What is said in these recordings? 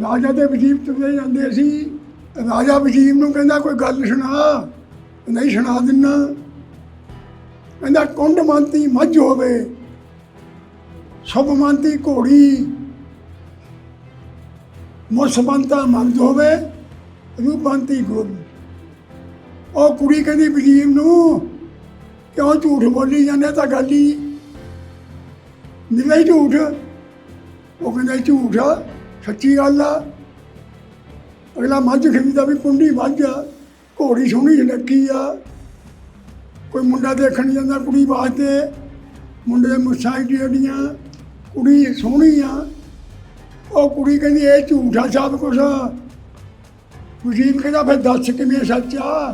ਰਾਜਾ ਦੇ ਵਜੀਬ ਤੁਰੇ ਜਾਂਦੇ ਸੀ। ਰਾਜਾ ਵਜੀਬ ਨੂੰ ਕਹਿੰਦਾ, ਕੋਈ ਗੱਲ ਸੁਣਾ, ਨਹੀਂ ਸੁਣਾ ਦਿੰਨਾ। ਕਹਿੰਦਾ, ਕੁੰਡ ਮੰਤੀ ਮੱਝ ਹੋਵੇ, ਸ਼ੁਭ ਮੰਤੀ ਘੋੜੀ ਮੁਸਬੰਤਾ ਮਰਦ ਹੋਵੇ ਰੂਪੰਤੀ ਗੋਰੀ। ਉਹ ਕੁੜੀ ਕਹਿੰਦੀ ਵਜੀਰ ਨੂੰ, ਕਿਉਂ ਝੂਠ ਬੋਲੀ ਜਾਂਦੇ ਤਾਂ ਗੱਲ ਹੀ? ਨਿਵੇਂ ਝੂਠ? ਉਹ ਕਹਿੰਦਾ, ਝੂਠ ਸੱਚੀ ਗੱਲ ਆ। ਅਗਲਾ ਮੱਝ ਖਰੀਦਾ ਵੀ ਕੁੰਡੀ ਮੱਝ ਆ, ਘੋੜੀ ਸੋਹਣੀ ਲੱਗੀ ਆ। ਕੋਈ ਮੁੰਡਾ ਦੇਖਣ ਜਾਂਦਾ ਕੁੜੀ ਵਾਸਤੇ, ਮੁੰਡੇ ਦੇ ਮੁੱਛਾਂ ਏਡੀਆਂ ਕੁੜੀ ਸੋਹਣੀ ਆ। ਉਹ ਕੁੜੀ ਕਹਿੰਦੀ, ਇਹ ਝੂਠਾ ਸਭ ਕੁਛ। ਵਜ਼ੀਰ ਕਹਿੰਦਾ, ਫਿਰ ਦੱਸ ਕਿਵੇਂ ਸੱਚ ਆ?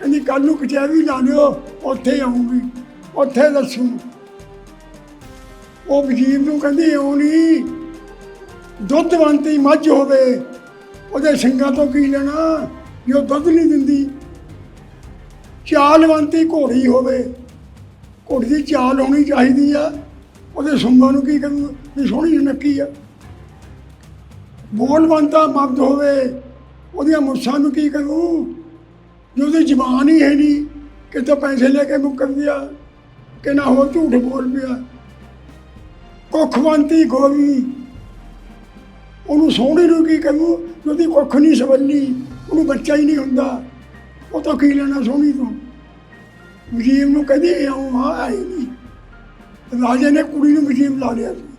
ਕਹਿੰਦੀ ਕੱਲ ਨੂੰ ਕਚਹਿਰੀ ਲਾ ਲਿਓ, ਉੱਥੇ ਆਉਂਗੀ ਉੱਥੇ ਦੱਸੂ। ਉਹ ਵਜ਼ੀਰ ਨੂੰ ਕਹਿੰਦੀ, ਇਉਂ ਨਹੀਂ ਦੁੱਧਵੰਤੀ ਮੱਝ ਹੋਵੇ, ਉਹਦੇ ਸਿੰਗਾਂ ਤੋਂ ਕੀ ਲੈਣਾ? ਜੋ ਦੁੱਧ ਨਹੀਂ ਦਿੰਦੀ। ਚਾਲਵੰਤੀ ਘੋੜੀ ਹੋਵੇ। ਘੋੜੀ ਦੀ ਚਾਲ ਹੋਣੀ ਚਾਹੀਦੀ ਆ। ਉਹਦੇ ਸੁੰਗਾਂ ਨੂੰ ਕੀ ਕਰੂ? ਵੀ ਸੋਹਣੀ ਨੱਕੀ ਆ। ਬੋਲਵੰਤਾ ਮਰਦ ਹੋਵੇ। ਉਹਦੀਆਂ ਮੁੱਛਾਂ ਨੂੰ ਕੀ ਕਰੂ? ਜੋ ਉਹਦੀ ਜ਼ਬਾਨ ਹੀ ਹੈ ਨਹੀਂ। ਕਿਤੋਂ ਪੈਸੇ ਲੈ ਕੇ ਮੁੱਕਰ ਗਿਆ, ਕਿ ਨਾ ਹੋ ਝੂਠ ਬੋਲ ਪਿਆ। ਕੁੱਖਵੰਤੀ ਗੋਰੀ। ਉਹਨੂੰ ਸੋਹਣੇ ਨੂੰ ਕੀ ਕਰੂ ਉਹਦੀ ਕੁੱਖ ਨਹੀਂ ਸਵੱਲੀ ਉਹਨੂੰ ਬੱਚਾ ਹੀ ਨਹੀਂ ਹੁੰਦਾ। ਉਹ ਤਾਂ ਕੀ ਲੈਣਾ ਸੋਹਣੀ ਤੋਂ? ਵਜ਼ੀਰ ਨੂੰ ਕਹਿੰਦੇ, ਆਉਂ ਆ ਆਈ ਨਹੀਂ। ਰਾਜੇ ਨੇ ਕੁੜੀ ਨੂੰ ਵਜ਼ੀਰ ਲਾ ਲਿਆ ਸੀ।